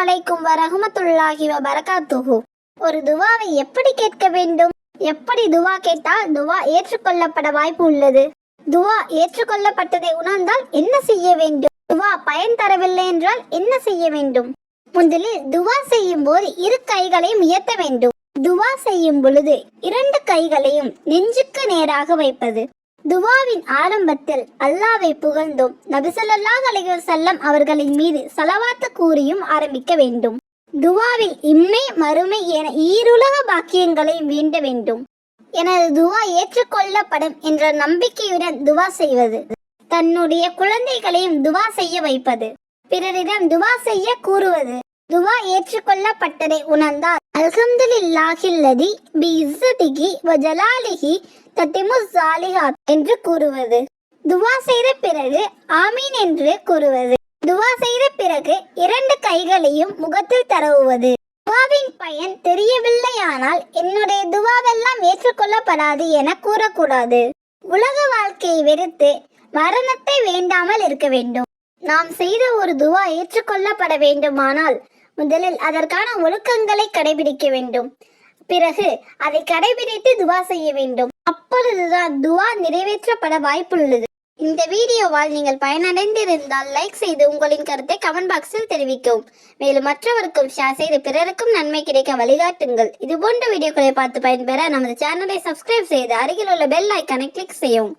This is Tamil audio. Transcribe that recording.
அலைக்கும் வரஹமத்துல்லாஹி வரகாத்துஹு ஒரு துவாவை எப்படி கேட்க வேண்டும்? எப்படி துவா கேட்டால் துவா ஏற்றுக்கொள்ளப்பட வாய்ப்பு உள்ளது. துவா ஏற்றுக்கொள்ளப்பட்டதை உணர்ந்தால் என்ன செய்ய வேண்டும்? துவா பயன் தரவில்லை என்றால் என்ன செய்ய வேண்டும்? முதலில் துவா செய்யும் போது இரு கைகளையும் உயர்த்த வேண்டும். துவா செய்யும் பொழுது இரண்டு கைகளையும் நெஞ்சுக்கு நேராக வைப்பது. துவாவின் ஆரம்பத்தில் அல்லாவை புகழ்ந்தும். நபிசல்லாஹ் அலைஹி அவர்களின் மீது சலவாத்து கூறியும் ஆரம்பிக்க வேண்டும். துவாவில் இம்மை மறுமை என ஈருலக பாக்கியங்களையும் வேண்ட வேண்டும். எனது துவா ஏற்றுக்கொள்ளப்படும் என்ற நம்பிக்கையுடன் துவா செய்வது. தன்னுடைய குழந்தைகளையும் துவா செய்ய வைப்பது. பிறரிடம் துவா செய்ய கூறுவது. துவா ஏற்றுக்கொள்ளப்பட்டதை உணர்ந்தார். அல்ஹம்துலில்லாஹில்லதி பி இஸ்ஸதிகி வ ஜலாலிஹி தத்திமு சாலிஹாத் என்று கூறுவது. துவா செய்த பிறகு ஆமீன் என்று கூறுவது. துவா செய்த பிறகு இரண்டு கைகளையும் முகத்தில் தரவுவது துவாவின் பயன் தெரியவில்லையானால் என்னுடைய துவாவெல்லாம் ஏற்றுக்கொள்ளப்படாது என கூறக்கூடாது. உலக வாழ்க்கையை வெறுத்து மரணத்தை வேண்டாமல் இருக்க வேண்டும். நாம் செய்த ஒரு துவா ஏற்றுக்கொள்ளப்பட வேண்டுமானால் முதலில் அதற்கான ஒழுக்கங்களை கடைபிடிக்க வேண்டும். பிறகு அதை கடைபிடித்து துவா செய்ய வேண்டும். அப்பொழுதுதான் துவா நிறைவேற்றப்பட வாய்ப்புள்ளது. இந்த வீடியோவால் நீங்கள் பயனடைந்திருந்தால் லைக் செய்து உங்களின் கருத்தை கமெண்ட் பாக்ஸில் தெரிவிக்கவும். மேலும் மற்றவருக்கும் ஷேர் செய்து பிறருக்கும் நன்மை கிடைக்க வழிகாட்டுங்கள். இது போன்ற வீடியோக்களை பார்த்து பயன்பெற நமது சேனலை சப்ஸ்கிரைப் செய்து அருகில் உள்ள பெல் ஐக்கனை கிளிக் செய்யவும்.